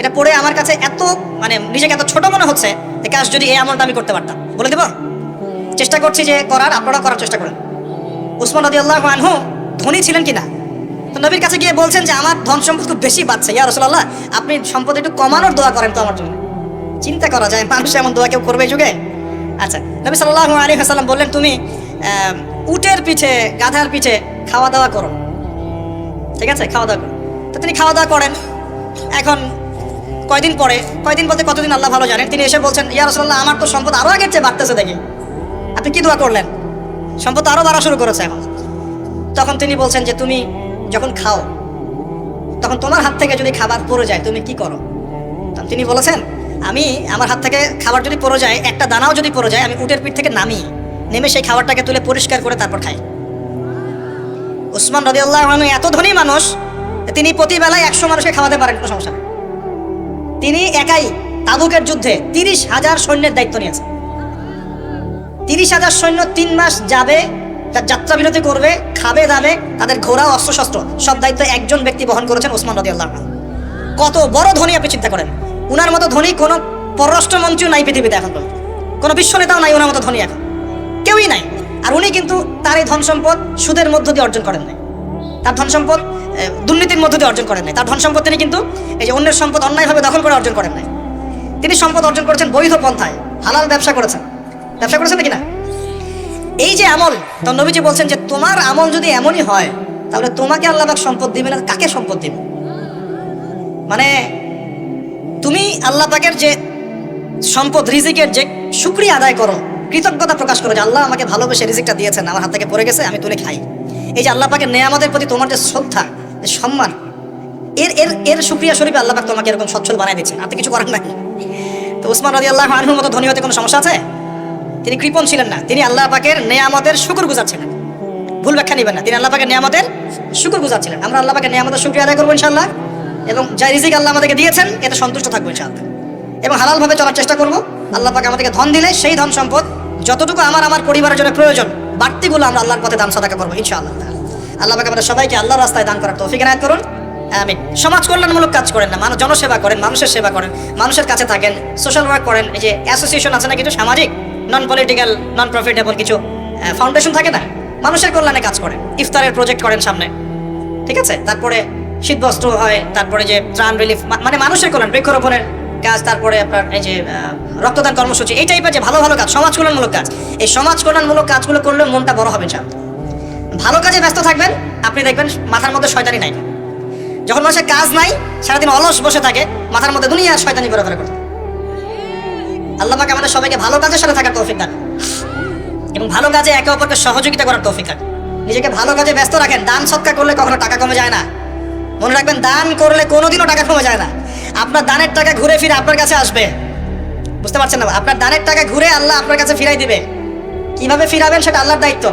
এটা পড়ে আমার কাছে এত মানে নিজেকে এত ছোট মনে হচ্ছে যে কাজ যদি এই আমলটা আমি করতে পারতাম। বলে দেব? চেষ্টা করছি যে করার আপনারা করার চেষ্টা করেন। উসমান রদি আল্লাহ আনহু ধনী ছিলেন কিনা? তো নবীর কাছে গিয়ে বলছেন যে, আমার ধন সম্পদ খুব বেশি বাড়ছে। ইয়া রসুল্লাহ আপনি সম্পদ একটু কমানোর দোয়া করেন তো আমার জন্য। চিন্তা করা যায়, মানুষ এমন দোয়া কেউ করবে যুগে? আচ্ছা নবী সাল্লাহ আলী হাসাল্লাম বললেন, তুমি উটের পিঠে, গাধার পিঠে খাওয়া দাওয়া করো। ঠিক আছে? খাওয়া দাওয়া করো। তো তিনি খাওয়া দাওয়া করেন। এখন কয়দিন পরে, কয়দিন বলতে কতদিন আল্লাহ ভালো জানেন? তিনি এসে বলছেন, ইয়া রসল্লাহ আমার তো সম্পদ আরও আগের চেয়ে বাড়তেছে দেখি। আপনি কি দোয়া করলেন? সম্পদ আরও বাড়া শুরু করেছে এখন। তখন তিনি বলছেন যে, তুমি যখন খাও, তখন তোমার হাত থেকে যদি খাবার পড়ে যায়, তুমি কি করো? তখন তিনি বলেছেন, আমি আমার হাত থেকে খাবার যদি পড়ে যায়, একটা দানাও যদি পড়ে যায়, আমি উটের পিঠ থেকে নামি, নেমে সেই খাবারটাকে তুলে পরিষ্কার করে তারপর খাই। উসমান রদি আল্লাহ এত ধনী মানুষ, তিনি প্রতিবেলায় একশো মানুষকে খাওয়াতে পারেন, কোনো সমস্যা নেই। তিনি একাই তাবুকের যুদ্ধে তিরিশ হাজার সৈন্যের দায়িত্ব নিয়েছেন। তিরিশ হাজার সৈন্য তিন মাস যাবে, তার যাত্রা বিরতি করবে, খাবে, দাবে, তাদের ঘোড়া, অস্ত্রশস্ত্র, সব দায়িত্ব একজন ব্যক্তি বহন করেছেন ওসমান রদি আল্লাহ কত বড় ধনী আপনি চিন্তা করেন? উনার মতো ধনী কোনো পররাষ্ট্রমন্ত্রীও নাই পৃথিবীতে এখন। কোনো বিশ্ব নেতাও নাই ওনার মতো ধনী এখন। কেউই নাই। আর উনি কিন্তু তার এই ধন সম্পদ সুদের মধ্য দিয়ে অর্জন করেন নাই। তার ধন সম্পদ দুর্নীতির মধ্য দিয়ে অর্জন করেন নাই। তার ধন সম্পদ তিনি কিন্তু এই যে অন্যের সম্পদ অন্যায়ভাবে দখল করে অর্জন করেন নাই। তিনি সম্পদ অর্জন করেছেন বৈধ পন্থায়, হালাল ব্যবসা করেছেন। ব্যবসা করেছেন নাকি না? এই যে আমল, তো নবীজি বলছেন যে, তোমার আমল যদি এমনই হয়, তাহলে তোমাকে আল্লাহ পাক সম্পদ দিবে না কাকে সম্পদ দিবে মানে তুমি আল্লাহ পাকের যে সম্পদ, রিজিকের যে শুক্রিয়া আদায় করো, কৃতজ্ঞতা প্রকাশ করো যে, আল্লাহ আমাকে ভালোবেসে রিজিকটা দিয়েছেন, আমার হাত থেকে পড়ে গেছে, আমি তুলে খাই। এই যে আল্লাহ পাকের নেয়ামতের প্রতি তোমার যে শ্রদ্ধা সম্মান। এর এর এর শুক্রিয়া স্বরূপে আল্লাহ পাক তোমাকে এরকম সচ্ছল বানাই দিচ্ছেন আপনি কিছু করার নাই। তো উসমান রাজি আল্লাহ আনহুর মতো ধনী হতে কোনো সমস্যা আছে? তিনি কৃপণ ছিলেন না। তিনি আল্লাহ পাকের নেয়ামতের শুকুর গুজাচ্ছিলেন। ভুল ব্যাখ্যা নেবেন না। তিনি আল্লাহ পাকের নেয়ামতের শুকুর গুজাচ্ছিলেন। আমরা আল্লাহ পাকের নেয়ামতের শুক্রিয়া আদায় করব ইনশাল্লাহ এবং যা রিজিক আল্লাহ আমাদেরকে দিয়েছেন, এতে সন্তুষ্ট থাকব ইনশাআল্লাহ। এবং হালালভাবে চলার চেষ্টা করব। আল্লাহ পাকে আমাদেরকে ধন দিলে সেই ধন সম্পদ যতটুকু আমার আমার পরিবারের জন্য প্রয়োজন, বাড়তিগুলো আমরা আল্লাহর পথে দান সাদাকা করব ইনশাআল্লাহ। আল্লাহ পাক আমাদের সবাইকে আল্লাহর রাস্তায় দান করার তৌফিক এনায়ত করুন। আমি সমাজ কল্যাণমূলক কাজ করেন না, মানুষ জনসেবা করেন, মানুষের সেবা করেন, মানুষের কাছে থাকেন সোশ্যাল ওয়ার্ক করেন, এই যে অ্যাসোসিয়েশন আছে না কিছু সামাজিক নন পলিটিক্যাল নন প্রফিটেবল কিছু ফাউন্ডেশন থাকে না, মানুষের কল্যাণে কাজ করেন, ইফতারের প্রজেক্ট করেন সামনে। ঠিক আছে? তারপরে শীতবস্ত্র হয়, তারপরে যে ত্রাণ রিলিফ মানে মানুষের কল্যাণ, বৃক্ষরোপণের কাজ, তারপরে আপনার এই যে রক্তদান কর্মসূচি, এই টাইপের যে ভালো ভালো কাজ, সমাজ কল্যাণমূলক কাজ, এই সমাজ কল্যাণমূলক কাজগুলো করলে মনটা বড় হবে চাপ ভালো কাজে ব্যস্ত থাকবেন, আপনি দেখবেন মাথার মধ্যে শয়তানি নাই। যখন মানুষের কাজ নাই, সারাদিন অলস বসে থাকে, মাথার মধ্যে দুনিয়ার শয়তানি করে ঘোরাফেরা করতে আল্লাহ পাক আমাদের সবাইকে ভালো কাজের সাথে থাকার তৌফিক দান। এবং ভালো কাজে একে অপরকে সহযোগিতা করার তৌফিক দান। নিজেকে ভালো কাজে ব্যস্ত রাখেন, দান সৎকার করলে কখনো টাকা কমে যায় না। মনে রাখবেন, দান করলে কোনোদিনও টাকা কমে যায় না। আপনার দানের টাকা ঘুরে ফিরে আপনার কাছে আসবে। বুঝতে পারছেন না? আপনার দানের টাকা ঘুরে আল্লাহ আপনার কাছে ফিরাই দিবে। কীভাবে ফিরাবেন সেটা আল্লাহর দায়িত্ব।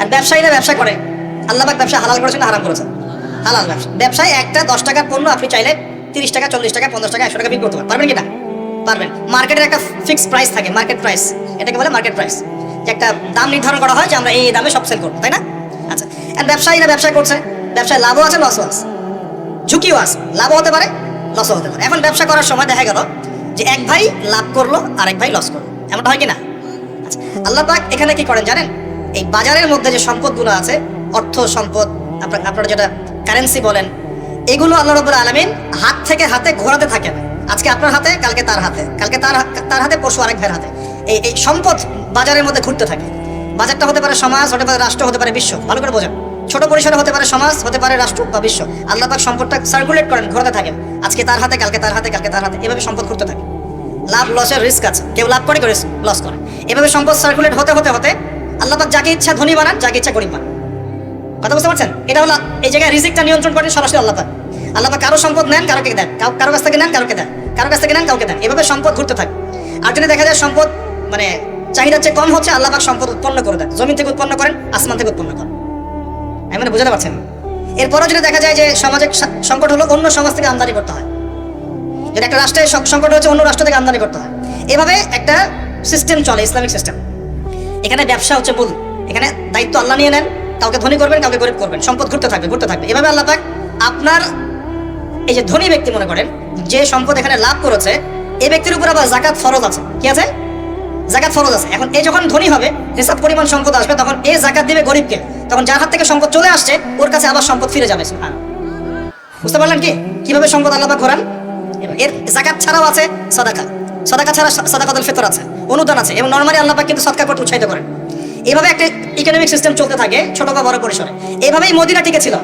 আর ব্যবসায়ীরা ব্যবসা করে। আল্লাহবাক ব্যবসা হালাল করেছেন হারাম করেছেন হালাল ব্যবসা। ব্যবসায় একটা দশ টাকার পণ্য আপনি চাইলে তিরিশ টাকা, চল্লিশ টাকা, পঞ্চাশ টাকা, একশো টাকা বিক্রি করতে পারবেন। পারবেন কি না? পারবেন। মার্কেটের একটা ফিক্স প্রাইস থাকে মার্কেট প্রাইস এটাকে বলে মার্কেট প্রাইস যে একটা দাম নির্ধারণ করা হয় যে আমরা এই দামে সব সেল করব, তাই না? আচ্ছা। আর ব্যবসায়ীরা ব্যবসা করছে। ব্যবসায় লাভও আছে লসও আছে। ঝুঁকিও আছে। লাভও হতে পারে লসও হতে পারে। এখন ব্যবসা করার সময় দেখা গেল যে এক ভাই লাভ করল আর এক ভাই লস করল। এমনটা হয় কি না? আচ্ছা। আল্লাহ পাক এখানে কি করেন জানেন? এই বাজারের মধ্যে যে সম্পদগুলো আছে, অর্থ সম্পদ, আপনার যেটা কারেন্সি বলেন, এগুলো আল্লাহ রবুল আলমিন হাত থেকে হাতে ঘোরাতে থাকেন। আজকে আপনার হাতে, কালকে তার হাতে। কালকে তার তার হাতে পশু আরেক ভাইয়ের হাতে। এই এই সম্পদ বাজারের মধ্যে ঘুরতে থাকে। বাজারটা হতে পারে সমাজ, হতে পারে রাষ্ট্র, হতে পারে বিশ্ব। ভালো করে বোঝেন। ছোট পরিসরে হতে পারে সমাজ, হতে পারে রাষ্ট্র বা বিশ্ব। আল্লাহ পাক সম্পদটা সার্কুলেট করেন, ঘোরাতে থাকেন। আজকে তার হাতে, কালকে তার হাতে, কালকে তার হাতে। এভাবে সম্পদ ঘুরতে থাকে। লাভ লসের রিস্ক আছে। কেউ লাভ করে লস করে। এভাবে সম্পদ সার্কুলেট হতে হতে হতে আল্লাহ পাক যাকে ইচ্ছা ধনী বানান, যাকে ইচ্ছা গরিব বানান। কথা বুঝতে পারছেন? এটা হলো এই জায়গায় রিজিকটা নিয়ন্ত্রণ করেন সরাসরি আল্লাহ পাক। আল্লাহ পাক কারও সম্পদ নেন, কারোকে দেন। কারও কাছ থেকে নেন, কারোকে দেন। কারও কাছ থেকে নেন, কাউকে দেন। এভাবে সম্পদ ঘুরতে থাকে। আর যদি দেখা যায় সম্পদ মানে চাহিদার চেয়ে কম হচ্ছে, আল্লাহ পাক সম্পদ উৎপন্ন করে দেন। জমিন থেকে উৎপন্ন করেন, আসমান থেকে উৎপন্ন করেন। আমি মানে বুঝতে পারছেন? এরপরও যদি দেখা যায় যে সমাজে সংকট হলো, অন্য সমাজ থেকে আমদানি করতে হয়। যদি একটা রাষ্ট্রে সংকট হচ্ছে অন্য রাষ্ট্র থেকে আমদানি করতে হয়। এভাবে একটা সিস্টেম চলে, ইসলামিক সিস্টেম এখানে ব্যবসা হচ্ছে মূল। এখানে দায়িত্ব আল্লাহ নিয়ে নেন। কাউকে ধনী করবেন, কাউকে গরিব করবেন। সম্পদ ঘুরতে থাকবে ঘুরতে থাকবে। এভাবে আল্লাহ পাক আপনার এই যে ধনী ব্যক্তি মনে করেন, যে সম্পদ এখানে লাভ করেছে এই ব্যক্তির উপর আবার জাকাত ফরজ আছে। কি আছে? জাকাত ফরজ আছে। এখন এই যখন ধনী হবে, হিসাব পরিমাণ সম্পদ আসবে, তখন এই জাকাত দিবে গরিবকে। তখন যার হাত থেকে সম্পদ চলে আসছে, ওর কাছে আবার সম্পদ ফিরে যাবে সুবহান। বুঝতে পারলেন কি? কীভাবে সম্পদ আল্লাহ ঘোরান? এর জাকাত ছাড়াও আছে সদাকা। সদাকা ছাড়া সদাকাতুল ফিতর আছে। অনুদান আছে এবং নর্মালি আল্লাহ পাক কিন্তু সদকা করতে উৎসাহিত করেন। এইভাবে একটা ইকোনমিক সিস্টেম চলতে থাকে ছোট বা বড় পরিসরে। এইভাবেই মদিনা টিকে ছিল।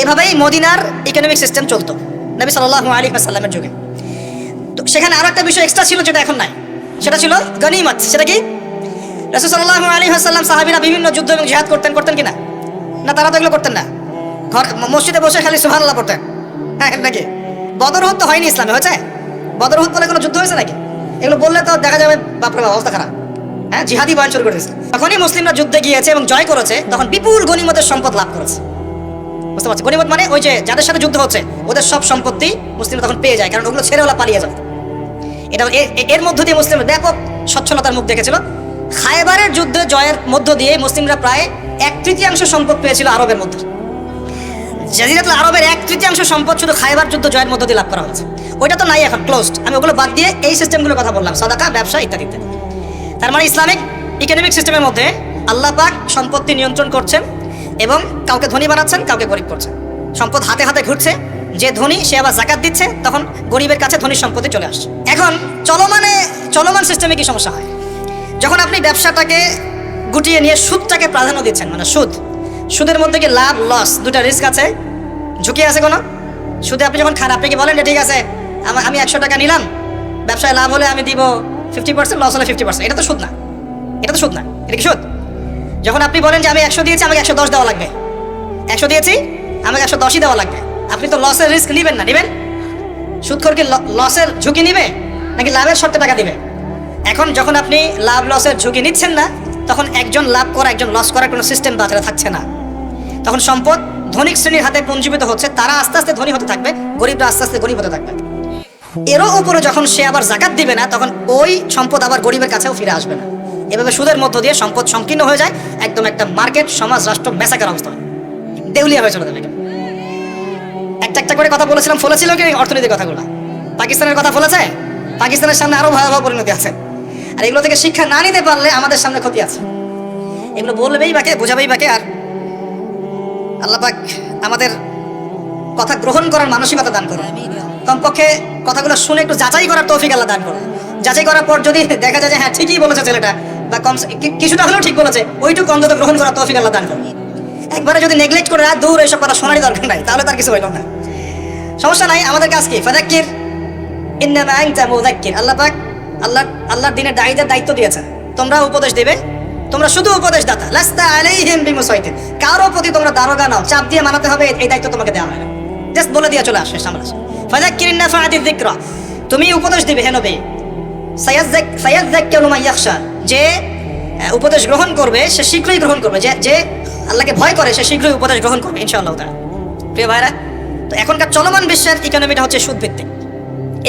এইভাবেই মদিনার ইকোনমিক সিস্টেম চলতো নবী সাল্লাহ আলাইহি ওয়াসাল্লামের যুগে। তো সেখানে আরও একটা বিষয় এক্সট্রা ছিল যেটা এখন নাই। সেটা ছিল গনিমত। সেটা কি? রাসূল সাল্লাল্লাহু আলাইহি ওয়াসাল্লাম সাহাবীরা বিভিন্ন যুদ্ধ এবং জিহাদ করতেন করতেন কিনা? না, তারা তো এগুলো করতেন না। ঘর মসজিদে বসে খালি সুবহানাল্লাহ পড়তেন। হ্যাঁ নাকি? বদরহুদ তো হয়নি ইসলামে, হয়েছে? বদরহুদ বলে কোনো যুদ্ধ হয়েছে নাকি? এগুলো বললে তো দেখা যাবে বাপরে অবস্থা খারাপ। হ্যাঁ জিহাদি বয়ান শুরু করে দিয়েছে। তখনই মুসলিমরা যুদ্ধে গিয়েছে এবং জয় করেছে, তখন বিপুল গনিমতের সম্পদ লাভ করেছে। বুঝতে পারছি গনিমত মানে ওই যে যাদের সাথে যুদ্ধ হচ্ছে, ওদের সব সম্পত্তি মুসলিমরা তখন পেয়ে যায়, কারণ ওগুলো ছেড়ে ওরা পালিয়ে যায় এটা এর মধ্য দিয়ে মুসলিমরা ব্যাপক স্বচ্ছলতার মুখ দেখেছিল। খায়বারের যুদ্ধে জয়ের মধ্য দিয়ে মুসলিমরা প্রায় এক তৃতীয়াংশ সম্পদ পেয়েছিল আরবের মধ্যে। জাজিরাতুল আরবের এক তৃতীয়াংশ সম্পদ শুধু খায়বার যুদ্ধ জয়ের মধ্য দিয়ে লাভ করা হয়েছে। ওইটা তো নাই এখন ক্লোজড আমি ওগুলো বাদ দিয়ে এই সিস্টেমগুলোর কথা বললাম, সাদাকা, ব্যবসা ইত্যাদি ইত্যাদি তার মানে ইসলামিক ইকোনমিক সিস্টেমের মধ্যে আল্লাহ পাক সম্পত্তি নিয়ন্ত্রণ করছেন এবং কাউকে ধনী বানাচ্ছেন, কাউকে গরিব করছেন। সম্পদ হাতে হাতে ঘুরছে, যে ধনী সে আবার জাকাত দিচ্ছে, তখন গরিবের কাছে ধনী সম্পত্তি চলে আসছে। এখন চলমানে, চলমান সিস্টেমে কি সমস্যা হয়? যখন আপনি ব্যবসাটাকে গুটিয়ে নিয়ে সুদটাকে প্রাধান্য দিচ্ছেন মানে সুদ, সুদের মধ্যে কি লাভ লস দুটা রিস্ক আছে? ঝুঁকি আছে কোনো? সুদে আপনি যখন খান, আপনি কি বলেন ঠিক আছে আমা- একশো টাকা নিলাম। ব্যবসায় লাভ হলে আমি দিব ফিফটি পার্সেন্ট লস হলে ফিফটি পার্সেন্ট এটা তো সুদ না। এটা তো সুদ না। এটা কি সুদ? যখন আপনি বলেন যে আমি একশো দিয়েছি, আমাকে একশো দশ দেওয়া লাগবে। একশো দিয়েছি, আমাকে একশো দশই দেওয়া লাগবে। আপনি তো লসের রিস্ক নেবেন না, নেবেন? সুদখোর কি লসের ঝুঁকি নেবে, নাকি লাভের শর্তে টাকা দিবে? এখন যখন আপনি লাভ লসের ঝুঁকি নিচ্ছেন না, তখন একজন লাভ করা, একজন লস করার কোনো সিস্টেম বাজারে থাকছে না। তখন সম্পদ ধনিক শ্রেণির হাতে পুঞ্জীবিত হচ্ছে, তারা আস্তে আস্তে ধনী হতে থাকবে, গরিবরা আস্তে আস্তে গরিব হতে থাকবে। এরও উপরে যখন সে আবার জাকাত দিবে না, তখন ওই সম্পদ আবার গরিবের কাছেও ফিরে আসবে না। এভাবে সুদের মধ্য দিয়ে সম্পদ সংকীর্ণ হয়ে যায়, একদম একটা মার্কেট, সমাজ, রাষ্ট্র মেসাকের অবস্থা। দেউলিয়া হয়ে চলে যাবে একটা একটা করে কথা বলেছিলাম, ফলেছিল কি অর্থনীতির কথাগুলো? পাকিস্তানের কথা ফলেছে? পাকিস্তানের সামনে আরও ভয়াবহ পরিণতি আছে। আর এগুলো থেকে শিক্ষা না নিতে পারলে আমাদের সামনে ক্ষতি আছে। এগুলো বলবেই বাকে, বোঝাবেই বাকে, আর আল্লাপাক আমাদের কথা গ্রহণ করার মানসিকতা দান করুন। কমপক্ষে কথাগুলো শুনে একটু যাচাই করার তৌফিক আল্লাহ দান করুন। যাচাই করার পর যদি দেখা যায় যে হ্যাঁ ঠিকই বলেছে ছেলেটা, বা কম কিছুটা হলেও ঠিক বলেছে, ওইটুকু অন্তত গ্রহণ করার তৌফিক আল্লাহ দান করুন। একবারে যদি নেগলেক্ট করে আর দূর এসব কথা শোনারই দরকার নাই, তাহলে তার কিছু হইল না। সমস্যা নাই, আমাদের কাজ কি? ফাদাক্কির, ইন্নামা আনতা মুযাক্কির আল্লাহ পাক আল্লাহ আল্লাহর দিনের দায়ীদের দায়িত্ব দিয়েছেন। তোমরা উপদেশ দেবে, তোমরা শুধু উপদেশ দাতা লাস্তা আলাইহিম বিমুসাইতিন। কারও প্রতি তোমরা দারোগা নাও, চাপ দিয়ে মানাতে হবে, এই দায়িত্ব তোমাকে দেওয়া হয় না। জাস্ট বলে দিয়ে চলে আসে সামনে ফাদাক্কির নাফাআতি যিকরা তুমি উপদেশ দিবে হে নবী। সায়াজ্জাক সায়াজ্জাক্কারু মান ইয়াখশা। যে উপদেশ গ্রহণ করবে, সে শীঘ্রই গ্রহণ করবে। যে যে আল্লাহকে ভয় করে, সে শীঘ্রই উপদেশ গ্রহণ করবে, ইনশাআল্লাহ তাআলা। প্রিয় ভাইরা তো এখনকার চলমান বিশ্বের ইকোনমিটা হচ্ছে সুদ ভিত্তিক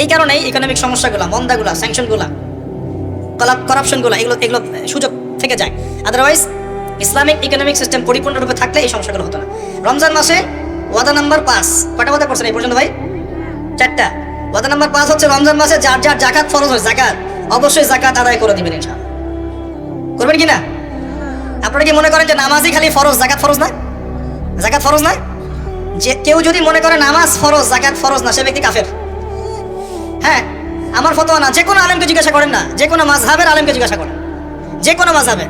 এই কারণেই ইকোনমিক সমস্যাগুলো, মন্দাগুলো স্যাংশনগুলো কলাপ করাপশনগুলো এগুলো এগুলো সুযোগ থেকে যায়। আদারওয়াইজ ইসলামিক ইকোনমিক সিস্টেম পরিপূর্ণরূপে থাকলে এই সমস্যাগুলো হতো না। রমজান মাসে ওয়াদা নাম্বার পাঁচ। কটা কথা করছেন এই পর্যন্ত ভাই? চারটা। ওয়াদা নাম্বার পাঁচ হচ্ছে রমজান মাসে যার যার জাকাত ফরজ হয় জাকাত অবশ্যই জাকাত আদায় করে দিবেন ইনশাআল্লাহ। করবেন কি না? আপনারা কি মনে করেন যে নামাজই খালি ফরজ জাকাত ফরজ না? জাকাত ফরজ না? যে কেউ যদি মনে করে নামাজ ফরজ জাকাত ফরজ না, সে ব্যক্তি কাফের। হ্যাঁ আমার ফতোয়া না যে কোনো আলেমকে জিজ্ঞাসা করেন না যে কোনো মাযহাবের আলেমকে জিজ্ঞাসা করেন। যে কোনো মাযহাবে।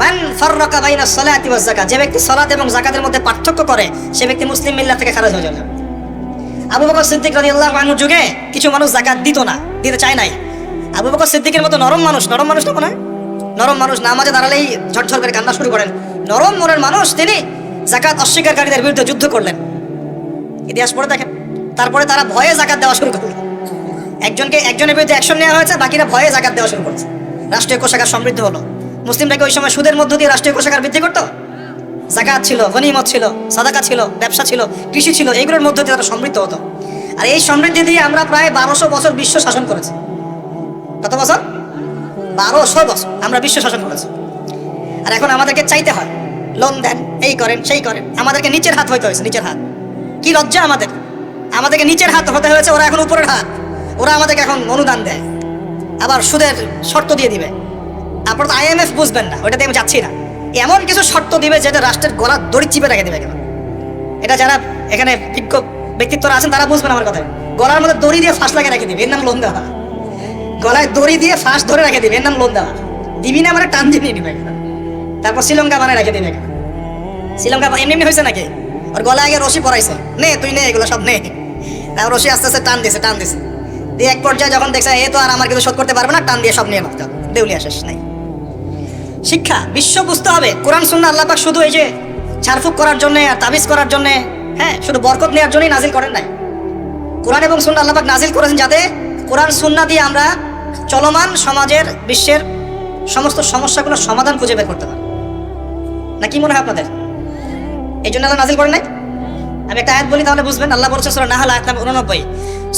মান ফাররাকা বাইনা সালাতি ওয়াজ যাকাত, যে ব্যক্তি সালাত এবং যাকাতের মধ্যে পার্থক্য করে, সে ব্যক্তি মুসলিম মিল্লাত থেকে খারাজ হয়ে যাবে। আবু বকর সিদ্দিক রাদিয়াল্লাহু আনহুর যুগে কিছু মানুষ যাকাত দিত না, দিতে চায় নাই। আবু বকর সিদ্দিকের মতো নরম মানুষ নরম মানুষ না নরম মানুষ নামাজে দাঁড়ালেই ঝরঝর করে কান্না শুরু করেন। নরম মনের মানুষ তিনি জাকাত অস্বীকারীদের বিরুদ্ধে যুদ্ধ করলেন। ইতিহাস পড়ে দেখেন, তারপরে তারা ভয়ে জাকাত দেওয়া শুরু করল। একজনকে, একজনের বিরুদ্ধে অ্যাকশন নেওয়া হয়েছে, বাকিরা ভয়ে জাকাত দেওয়া শুরু করছে। রাষ্ট্রীয় কোষাগার সমৃদ্ধ হলো। মুসলিমটাকে ওই সময় সুদের মধ্য দিয়ে রাষ্ট্রীয় কোষাগার বৃদ্ধি করতো? জাকাত ছিল, গনিমত ছিল, সাদাকা ছিল, ব্যবসা ছিল, কৃষি ছিল, এইগুলোর মধ্য দিয়ে তারা সমৃদ্ধ হতো। আর এই সমৃদ্ধি দিয়ে আমরা প্রায় বারোশো বছর বিশ্ব শাসন করেছি। কত বছর? বারোশো বছর আমরা বিশ্ব শাসন করেছি। আর এখন আমাদেরকে চাইতে হয়, লোন দেন, এই করেন, সেই করেন। আমাদেরকে নিচের হাত হইতে হয়েছে, নিচের হাত। কি লজ্জা আমাদের। আমাদেরকে নিচের হাত হতে হয়েছে, ওরা এখন উপরের হাত। ওরা আমাদেরকে এখন অনুদান দেয়। আবার সুদের শর্ত দিয়ে দিবে। আপনারা তো আইএমএফ বুঝবেন না, ওইটাতে আমি যাচ্ছি না। এমন কিছু শর্ত দিবে যেটা রাষ্ট্রের গলা দড়ি চিপে রেখে দেবে এটা যারা এখানে বিজ্ঞ ব্যক্তিত্বরা আছেন, তারা বুঝবেন আমার কথা গলার মধ্যে দড়ি দিয়ে ফাঁস লাগিয়ে রেখে দিবে, এর নাম লোন দেওয়া। গলায় দড়ি দিয়ে ফাঁস ধরে রেখে দিবে, এর নাম লোন দেওয়া। দিবি না মানে টান দিয়ে নিবে তারপর শ্রীলঙ্কা বানায় রেখে দিবে শ্রীলঙ্কা এমনি এমনি হয়েছে নাকি? ওর গলায় আগে রশি পরাইছে। নে, তুই নে, এগুলো সব নে। তারপর রশি আস্তে আস্তে টান দিছে টান দিছে। দিয়ে এক পর্যায়ে যখন দেখছে, এ তো আর আমার কিছু শোধ করতে পারবে না, টান দিয়ে সব নিয়ে নাও দেউলিয়া শেষ, নাই। শিক্ষা বিশ্ব বুঝতে হবে। কোরআন সুন্না আল্লাহ পাক শুধু এই যে ছাড়ফুক করার জন্য আর তাবিজ করার জন্য হ্যাঁ শুধু বরকত নেওয়ার জন্যই নাজিল করেন নাই। কোরআন এবং সুন্না আল্লাহ পাক নাজিল করেছেন যাতে কোরআন সুন্না দিয়ে আমরা চলমান সমাজের, বিশ্বের সমস্ত সমস্যাগুলোর সমাধান খুঁজে বের করতে পারি। না, কি মনে হয় আপনাদের? এই জন্য আল্লাহ নাজিল করেন নাই? আমি একটা আয়াত বলি, তাহলে বুঝবেন। আল্লাহ বলছেন সুরা নাহাল, আয়াত নাম্বার উননব্বই।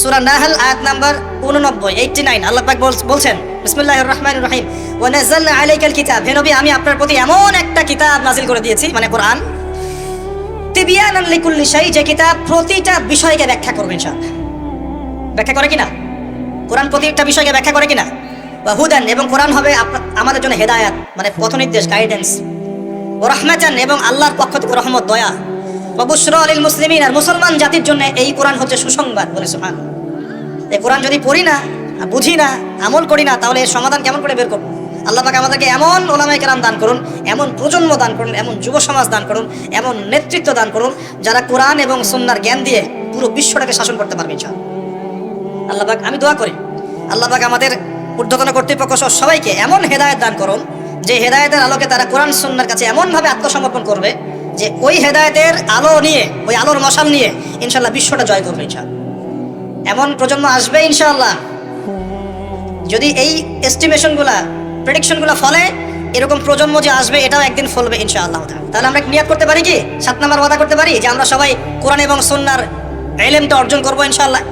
সুরা নাহাল, আয়াত নাম্বার উননব্বই এইটটি নাইন আল্লাহ পাক বলছেন বিসমুল্লাহ রহমান রহিম। ওয়া নাযালনা আলাইকাল কিতাব। হে আমি আপনার প্রতি এমন একটা কিতাব নাজিল করে দিয়েছি মানে কোরআন। তিবিয়ানান লিকুল্লি শাই, যে কিতাব প্রতিটা বিষয়কে ব্যাখ্যা করবে ইনশাআল্লাহ। ব্যাখ্যা করে কিনা? কোরআন প্রতিটা বিষয়কে ব্যাখ্যা করে কিনা? বা হুদান, এবং কোরআন হবে আমাদের জন্য হেদায়াত মানে পথনির্দেশ গাইডেন্স ও রহমাচান এবং আল্লাহর পক্ষ থেকে রহমত, দয়া। ববুশ্র আলীল মুসলিমিন, আর মুসলমান জাতির জন্য এই কোরআন হচ্ছে সুসংবাদ বলে সুহান এই কোরআন যদি পড়ি না বুঝি না, আমল করি না, তাহলে এর সমাধান কেমন করে বের করব? আল্লাহ পাক আমাদেরকে এমন ওলামাই কেরাম দান করুন, এমন প্রজন্ম দান করুন, এমন যুব সমাজ দান করুন, এমন নেতৃত্ব দান করুন, যারা কোরআন এবং সুন্নার জ্ঞান দিয়ে পুরো বিশ্বটাকে শাসন করতে পারবে আল্লাহ পাক, আমি দোয়া করি, আল্লাহ পাক আমাদের ঊর্ধ্বতন কর্তৃপক্ষ সহ সবাইকে এমন হেদায়েত দান করুন, যে হেদায়েতের আলোকে তারা কোরআন সুন্নার কাছে এমনভাবে আত্মসমর্পণ করবে, যে ওই হেদায়েতের আলো নিয়ে, ওই আলোর মশাল নিয়ে ইনশাল্লাহ বিশ্বটা জয় করবে, ইনশাআল্লাহ। এমন প্রজন্ম আসবে, ইনশাআল্লাহ। যদি এই এস্টিমেশনগুলা প্রেডিকশনগুলো ফলে, এরকম প্রজন্ম যে আসবে, এটাও একদিন ফলবে ইনশাআল্লাহ। তাহলে আমরা নিয়াত করতে পারি কি? সাত নাম্বার ওয়াদা করতে পারি যে আমরা সবাই কোরআন এবং সন্ন্যার এলেমটা অর্জন করব ইনশাআল্লাহ।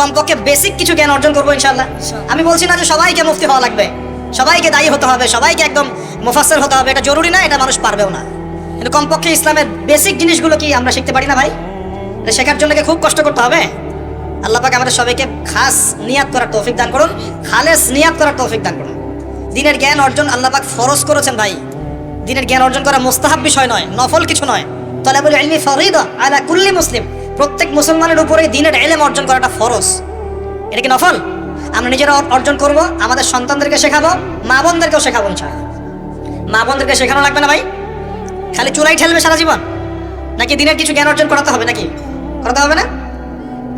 কমপক্ষে বেসিক কিছু জ্ঞান অর্জন করব ইনশাআল্লাহ। আমি বলছি না যে সবাইকে মুফতি হওয়া লাগবে। সবাইকে দায়ী হতে হবে, সবাইকে একদম মুফাসসির হতে হবে, এটা জরুরি না, এটা মানুষ পারবেও না। কিন্তু কমপক্ষে ইসলামের বেসিক জিনিসগুলো কি আমরা শিখতে পারি না ভাই? শেখার জন্য খুব কষ্ট করতে হবে? আল্লাহ আমাদের সবাইকে খাস নিয়াত করার তৌফিক দান করুন, খালেস নিয়াত করার তৌফিক দান করুন। দিনের জ্ঞান অর্জন আল্লাহ পাক ফরজ করেছেন ভাই। দিনের জ্ঞান অর্জন করা মোস্তাহাব বিষয় নয়, নফল কিছু নয়। তলাবুল ইলমি ফরিদা আলা কুল্লি মুসলিম। প্রত্যেক মুসলমানের উপরে দিনের এলেম অর্জন করাটা ফরজ। এটা কি নফল? আমরা নিজেরা অর্জন করব, আমাদের সন্তানদেরকে শেখাবো, মা বোনদেরকেও শেখাবো মা বোনদেরকে শেখানো লাগবে না ভাই? খালি চুলাই ঠেলবে সারা জীবন? নাকি দিনের কিছু জ্ঞান অর্জন করাতে হবে নাকি? করাতে হবে না?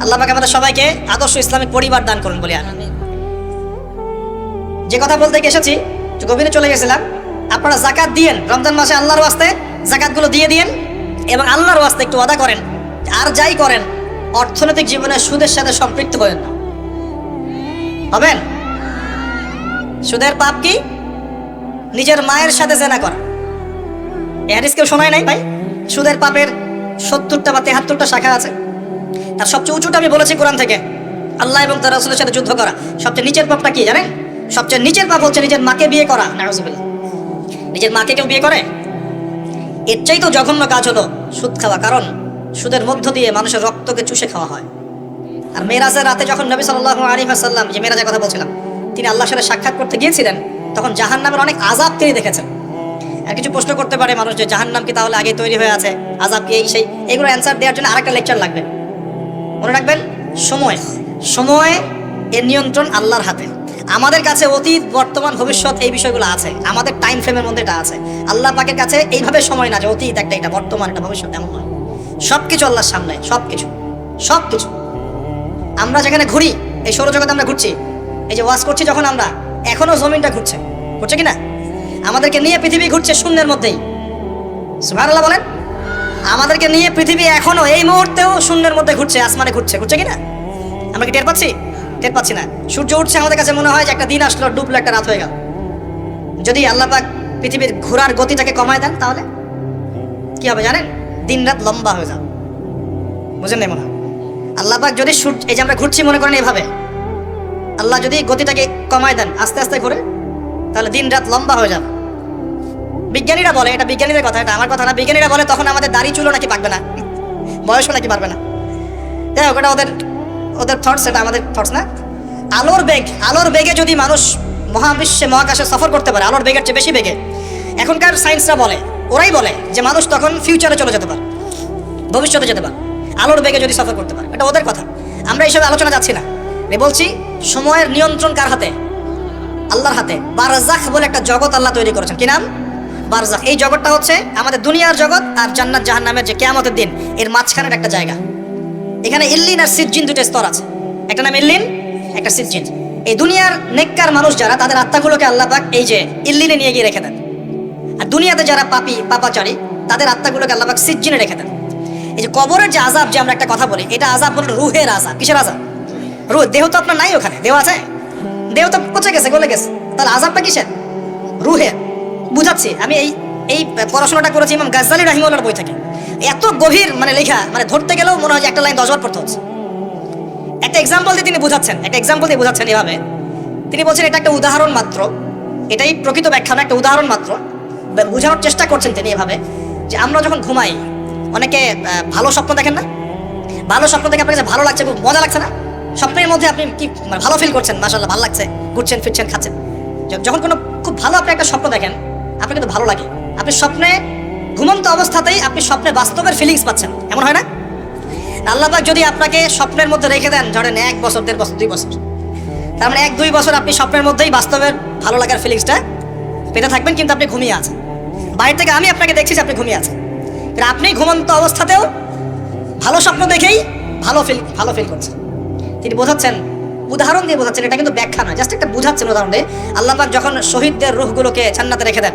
আল্লাহ পাক আমাদের সবাইকে আদর্শ ইসলামিক পরিবার দান করুন বলে আমি যে কথা বলতে এসেছি গভীরে চলে গেছিলাম, আপনারা জাকাত দিয়েন, রমজান মাসে আল্লাহর ওয়াস্তে জাকাতগুলো দিয়ে দিয়েন এবং আল্লাহর ওয়াস্তে একটু আদা করেন, আর যাই করেন, অর্থনৈতিক জীবনে সুদের সাথে সম্পৃক্ত হবেন না। হবেন? সুদের পাপ কি? নিজের মায়ের সাথে জেনা করা। এ হাদিস কেউ শোনায় নাই ভাই? সুদের পাপের সত্তরটা বা তেহাত্তরটা শাখা আছে। তার সবচেয়ে উঁচুটা আমি বলেছি কোরআন থেকে। আল্লাহ এবং তার রাসূলের সাথে যুদ্ধ করা। সবচেয়ে নিচের পাপটা কি জানেন? সবচেয়ে নিচের পাপ হচ্ছে নিজের মাকে বিয়ে করা। নিজের মাকে কেউ বিয়ে করে? এর চাই তো জঘন্য কাজ হলো সুদ খাওয়া, কারণ সুদের মধ্য দিয়ে মানুষের রক্তকে চুষে খাওয়া হয়। আর মেরাজের রাতে যখন নবী সাল্লাল্লাহু আলাইহি ওয়াসাল্লাম, যে মেরাজের কথা বলছিলাম, তিনি আল্লাহ সাথে সাক্ষাৎ করতে গিয়েছিলেন, তখন জাহান্নামের অনেক আযাব তিনি দেখেছেন। আর কিছু প্রশ্ন করতে পারে মানুষ যে জাহান্নাম কি তাহলে আগে তৈরি হয়ে আছে? আযাব কি এই সেই? এগুলো অ্যান্সার দেওয়ার জন্য আরেকটা লেকচার লাগবে। মনে রাখবেন, সময়। সময় এর নিয়ন্ত্রণ আল্লাহর হাতে। আমাদের কাছে অতীত, বর্তমান, ভবিষ্যৎ এই বিষয়গুলো আছে। আমাদের টাইম ফ্রেমের মধ্যে এটা আছে। আল্লাহ পাকের কাছে এইভাবে সময় না যে অতীত একটা, এটা বর্তমান, এটা ভবিষ্যৎ এমন নয়। সব কিছু আল্লাহর সামনে সব কিছু সব কিছু আমরা যেখানে ঘুরি, এই সৌরজগতে আমরা ঘুরছি। এই যে ওয়াশ করছি যখন আমরা, এখনও জমিনটা ঘুরছে। ঘুরছে কি না আমাদেরকে নিয়ে পৃথিবী ঘুরছে শূন্যের মধ্যেই। সুবহানাল্লাহ বলেন। আমাদেরকে নিয়ে পৃথিবী এখনও এই মুহূর্তেও শূন্যের মধ্যে ঘুরছে, আসমানে ঘুরছে। ঘুরছে কি না আমরা কি টের পাচ্ছি? টের পাচ্ছি না। সূর্য উঠছে আমাদের কাছে, মনে হয় যে একটা দিন আসলো, ডুবলো একটা রাত হয়ে গেল। যদি আল্লাহ পাক পৃথিবীর ঘোরার গতিটাকে কমায় দেন তাহলে? কি হবে জানেন? দিন রাত লম্বা হয়ে যাবে। বুঝেন নাই মনে হয়? আল্লাহ পাক যদি সূর্য, এই যে আমরা ঘুরছি মনে করেন এইভাবে আল্লাহ যদি গতিটাকে কমায় দেন, আস্তে আস্তে ঘুরে, তাহলে দিন রাত লম্বা হয়ে যাবে। বিজ্ঞানীরা বলে, এটা বিজ্ঞানীদের কথা, এটা আমার কথা না। বিজ্ঞানীরা বলে, তখন আমাদের দাড়ি চুলো নাকি পাকবে না। বয়সও নাকি পারবে না। যাই হোক, এটা ওদের ওদের থটস এটা আমাদের থটস না। আলোর বেগ, আলোর বেগে যদি মানুষ মহাবিশ্বে, মহাকাশে সফর করতে পারে, আলোর বেগের চেয়ে বেশি বেগে, এখনকার সায়েন্সরা বলে, ওরাই বলে যে মানুষ তখন ফিউচারে চলে যেতে পারে, ভবিষ্যতে যেতে পারে, আলোর বেগে যদি সফর করতে পারে। এটা ওদের কথা। আমরা এইসব আলোচনা যাচ্ছি না। বলছি, সময়ের নিয়ন্ত্রণ কার হাতে? আল্লাহর হাতে। বারজাখ বলে একটা জগৎ আল্লাহ তৈরি করেছেন। কি নাম? বারজাখ এই জগৎটা হচ্ছে আমাদের দুনিয়ার জগৎ আর জান্নাত জাহান্নামের যে কেয়ামতের দিন, এর মাঝখানের একটা জায়গা। এখানে ইল্লিন আর সিজ্জিন দুটো স্তর আছে। একটা নাম ইল্লিন, একটা সিজ্জিন। এই দুনিয়ার নেককার মানুষ যারা, তাদের আত্মাগুলোকে আল্লাহ পাক এই যে ইল্লিনে নিয়ে গিয়ে রেখে দেন। আর দুনিয়াতে যারা পাপি, পাপাচারী, তাদের আত্মাগুলোকে আল্লাহ পাক রেখে দেন। এই যে কবরের যে আজাব যে আমরা একটা কথা বলি, এটা আজাব বলে রুহের আজাব কিসের আজাব রুহ, দেহ তো আপনার নাই ওখানে। দেহ আছে? দেহ তো পচে গেছে? গলে গেছে। তাহলে আজাবটা কিসের? রুহের। বুঝাচ্ছি, আমি এই এই পড়াশোনাটা করেছি ইমাম গাজ্জালি রাহিমুল্লাহর বই থেকে। এত গভীর মানে লেখা মানে ধরতে গেলেও মনে হয় যে একটা লাইন দশবার পড়তে হচ্ছে। একটা এক্সাম্পল দিয়ে তিনি বোঝাচ্ছেন, একটা এক্সাম্পল দিয়ে বোঝাচ্ছেন এভাবে। তিনি বলছেন, এটা একটা উদাহরণ মাত্র। এটাই প্রকৃত ব্যাখ্যা না একটা উদাহরণ মাত্র। বোঝানোর চেষ্টা করছেন তিনি এভাবে, যে আমরা যখন ঘুমাই, অনেকে ভালো স্বপ্ন দেখেন না? ভালো স্বপ্ন দেখে আপনার কাছে ভালো লাগছে, খুব মজা লাগছে না? স্বপ্নের মধ্যে আপনি কি মানে ভালো ফিল করছেন? মাসাল্লাহ ভালো লাগছে, ঘুরছেন, ফিরছেন, খাচ্ছেন। যখন কোনো খুব ভালো আপনি একটা স্বপ্ন দেখেন আপনার তো ভালো লাগে। আপনি স্বপ্নে ঘুমন্ত অবস্থাতেই আপনি স্বপ্নে বাস্তবের ফিলিংস পাচ্ছেন। এমন হয় না? আল্লাহবাক যদি আপনাকে স্বপ্নের মধ্যে রেখে দেন, ধরেন এক বছর, দেড় বছর, দুই বছর, তার মানে এক, দুই বছর আপনি স্বপ্নের মধ্যেই বাস্তবের ভালো লাগার ফিলিংসটা পেতে থাকবেন, কিন্তু আপনি ঘুমিয়ে আছেন। বাইরে থেকে আমি আপনাকে দেখছি যে আপনি ঘুমিয়ে আছেন। আপনি ঘুমন্ত অবস্থাতেও ভালো স্বপ্ন দেখেই ভালো ফিল ভালো ফিল করছেন। তিনি বোঝাচ্ছেন, উদাহরণ দিয়ে বোঝাচ্ছেন, এটা কিন্তু ব্যাখ্যা নয় জাস্ট একটা বোঝাচ্ছেন উদাহরণ দিয়ে। যখন শহীদদের রুহগুলোকে জান্নাতে রেখে দেন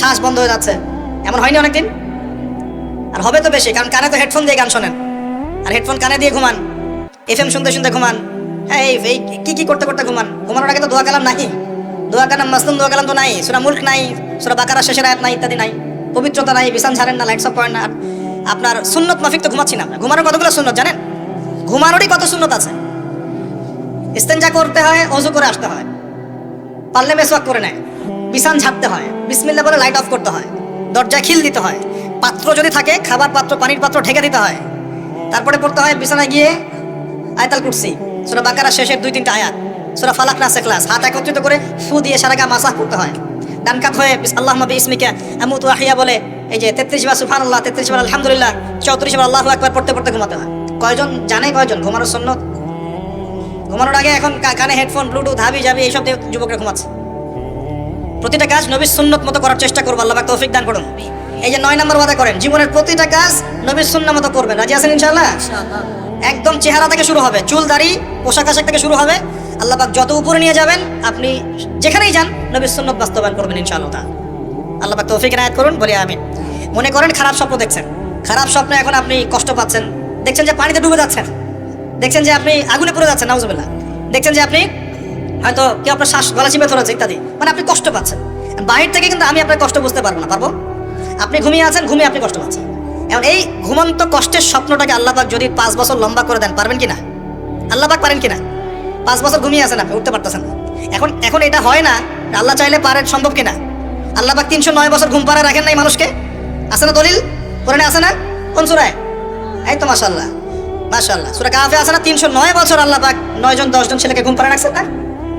শ্বাস বন্ধ হয়ে যাচ্ছে। এমন হয়নি অনেকদিন? আর হবে তো বেশি, কারণ কানে তো হেডফোন দিয়ে গান শোনেন। আর হেডফোন কানে দিয়ে ঘুমান। এফ এম শুনতে শুনতে ঘুমান। হ্যাঁ এই এই, কি কি করতে করতে ঘুমান? ঘুমানোর আগে তো দোয়া কালাম নাই। দোয়া কালাম, মাসলুম দোয়া কালাম তো নাই। সুরা মুল্ক নাই, সুরা বাকারা শেষের আয়াত নাই, ইত্যাদি নাই। পবিত্রতা নাই, বিছান ছাড়েন না লাইটস অফ পয়েন্ট না। আপনার সুন্নত মাফিক তো ঘুমাচ্ছি না ঘুমানোর কতগুলো সুন্নত জানেন? ঘুমানোরই কত সুন্নত আছে? ইস্তেঞ্জা করতে হয়, অজু করে আসতে হয়। পারলে মেসওয়াক করে নেয়। বিছান ঝাড়তে হয়। বিসমিল্লা বলে লাইট অফ করতে হয়। দরজা খিল দিতে হয়। পাত্র যদি থাকে, খাবার পাত্র, পানির পাত্র ঢেকে দিতে হয়। তারপরে পড়তে হয় বিছানায় গিয়ে আয়তাল কুরসি। সোরা বাকারা শেষের দুই, তিনটা আয়াত। সোরা ফালাক নাসে ক্লাস হাত একত্রিত করে ফু দিয়ে সারা গা মাসাহ করতে হয়। ডান কাত হয়ে আল্লাহ নবী ইসমিকা আমুত আহিয়া বলে, এই যে তেত্রিশ বার সুফান আল্লাহ তেত্রিশ বার আলহামদুলিল্লাহ, চৌত্রিশ বার আল্লাহ একবার পড়তে পড়তে ঘুমাতে হয়। কয়জন? জানে কয়জন? ঘুমানোর সন্ন্যত ঘুমানোর আগে এখন কানে হেডফোন ব্লুটুথ হাবি যাবি এইসব যুবকরা ঘুমাচ্ছে। প্রতিটা কাজ নবীর সুন্নত মতো করার চেষ্টা করব আল্লাহ তৌফিক দান করুন। এই যে নয় নম্বর ওয়াদা করেন জীবনের প্রতিটা কাজ নবীর সুন্না মতো করবেন। রাজি আছেন ইনশাআল্লাহ? একদম চেহারা থেকে শুরু হবে চুল দাড়ি পোশাক আশাক থেকে শুরু হবে। আল্লাহ পাক যত উপরে নিয়ে যাবেন আপনি যেখানেই যান নবীর সুন্নত বাস্তবায়ন করবেন ইনশাআল্লাহ। আল্লাহ পাক তৌফিক নায়াত করুন বলি আমি মনে করেন খারাপ স্বপ্ন দেখছেন। খারাপ স্বপ্নে এখন আপনি কষ্ট পাচ্ছেন। দেখছেন যে পানিতে ডুবে যাচ্ছেন। দেখছেন যে আপনি আগুনে পড়ে যাচ্ছেন নাউজুবিল্লাহ। দেখছেন যে আপনি হয়তো কেউ আপনার শ্বাস গলা চিপে ধরেছে ইত্যাদি। মানে আপনি কষ্ট পাচ্ছেন। বাহির থেকে কিন্তু আমি আপনার কষ্ট বুঝতে পারব না, পারব? আপনি ঘুমিয়ে আছেন, ঘুমিয়ে আপনি কষ্ট পাচ্ছেন। এখন এই ঘুমন্ত কষ্টের স্বপ্নটাকে আল্লাহ পাক যদি পাঁচ বছর লম্বা করে দেন, পারবেন কিনা আল্লাহ পাক পারেন কিনা পাঁচ বছর ঘুমিয়ে আছেন আপনি, উঠতে পারতেছেন না। এখন এখন এটা হয় না, আল্লাহ চাইলে পারে সম্ভব কিনা আল্লাহ পাক তিনশো নয় বছর ঘুম পাড়া রাখেন নাই মানুষকে? আছে না দলিল? কোরআনে আছে না? কোন সুরায়? এই তো মাশাল্লাহ মাশাল্লাহ সুরা কাফে আছে না? তিনশো নয় বছর আল্লাহ পাক নয়জন, দশজন ছেলেকে ঘুম পাড়া রাখছেন না?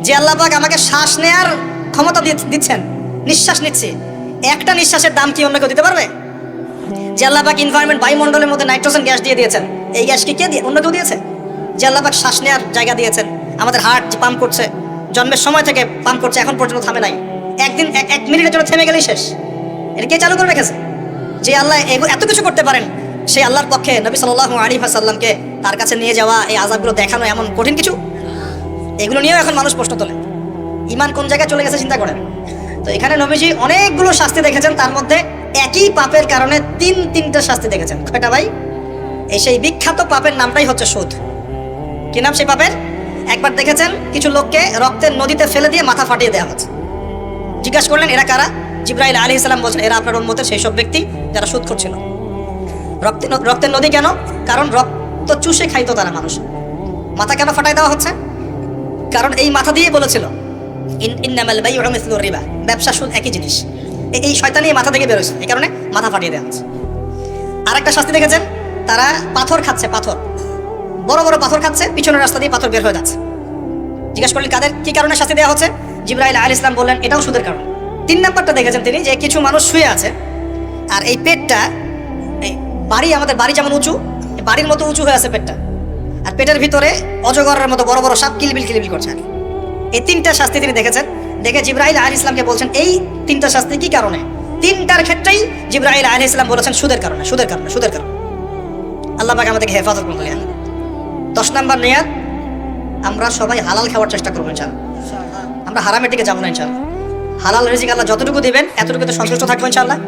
যে আল্লাহ পাক আমাকে শ্বাস নেয়ার ক্ষমতা দিচ্ছেন। নিঃশ্বাস নিচ্ছে। একটা নিঃশ্বাসের দাম কি অন্য কেউ দিতে পারবে? যে আল্লাহ পাক এনভায়রনমেন্ট বায়ুমণ্ডলের মধ্যে নাইট্রোজেন গ্যাস দিয়ে দিয়েছেন। এই গ্যাস কি কে দিয়ে অন্য কেউ দিয়েছে? যে আল্লাহ পাক শ্বাস নেওয়ার জায়গা দিয়েছেন। আমাদের হার্ট যে পাম্প করছে, জন্মের সময় থেকে পাম্প করছে, এখন পর্যন্ত থামে নাই। একদিন এক- মিনিটের জন্য থেমে গেলেই শেষ। এটা কে চালু করে রেখেছে? যে আল্লাহ এত কিছু করতে পারেন, সেই আল্লাহর পক্ষে নবী সাল্লাহ আলী সাল্লামকে তার কাছে নিয়ে যাওয়া, এই আজাবগুলো দেখানো এমন কঠিন কিছু? এগুলো নিয়েও এখন মানুষ প্রশ্ন তোলে। ইমান কোন জায়গায় চলে গেছে চিন্তা করেন। তো এখানে নবীজি অনেকগুলো শাস্তি দেখেছেন, তার মধ্যে একই পাপের কারণে তিন তিনটা শাস্তি দেখেছেন। কয়টা ভাই? এই সেই বিখ্যাত পাপের নামটাই হচ্ছে সুদ। কি নাম সেই পাপের? একবার দেখেছেন কিছু লোককে রক্তের নদীতে ফেলে দিয়ে মাথা ফাটিয়ে দেওয়া হচ্ছে। জিজ্ঞাসা করলেন, এরা কারা? জিব্রাইল আলী ইসলাম বলছেন, এরা আপনার উন্মতের সেই সব ব্যক্তি যারা সুদ করছিল। রক্তের রক্তের নদী কেন? কারণ রক্ত চুষে খাইতো তারা মানুষ। মাথা কেন ফাটাই দেওয়া হচ্ছে? কারণ এই মাথা দিয়ে বলেছিল মিসলু রিবা। ব্যবসা সুদ একই জিনিস। এই শয়তানি মাথা থেকে বেরোছে এই কারণে মাথা ফাটিয়ে দেওয়া হচ্ছে আরেকটা শাস্তি দেখেছেন? তারা পাথর খাচ্ছে, পাথর। বড় বড় পাথর খাচ্ছে, পিছনের রাস্তা দিয়ে পাথর বের হয়ে যাচ্ছে। জিজ্ঞাসা করলেন, কাদের, কি কারণে শাস্তি দেওয়া হচ্ছে? জিব্রাইল আল ইসলাম বললেন, এটাও সুদের কারণ। তিন নাম্বারটা দেখেছেন তিনি যে কিছু মানুষ শুয়ে আছে, আর এই পেটটা, এই বাড়ি আমাদের বাড়ি যেমন উঁচু, বাড়ির মতো উঁচু হয়ে আছে পেটটা। আর পেটের ভিতরে অজগরের মতো বড় বড় সাপ কিলবিল কিলবিল করছে। আর এই তিনটা শাস্তি তিনি দেখেছেন। দেখে জিব্রাইল আল ইসলামকে বলছেন, এই তিনটা শাস্তি কি কারণে? তিনটার ক্ষেত্রেই জিব্রাইল আল ইসলাম বলেছেন, সুদের কারণে সুদের কারণে সুদের কারণে। আল্লাহ পাক আমাদেরকে হেফাজত করুন বলিয়া দশ নাম্বার নেয়ার আমরা সবাই হালাল খাওয়ার চেষ্টা করব ইনশাল আমরা হারামের দিকে যাব না ইনশাল হালাল রিজিক আল্লাহ যতটুকু দিবেন, এতটুকুতে সন্তুষ্ট থাকব ইনশাল্লাহ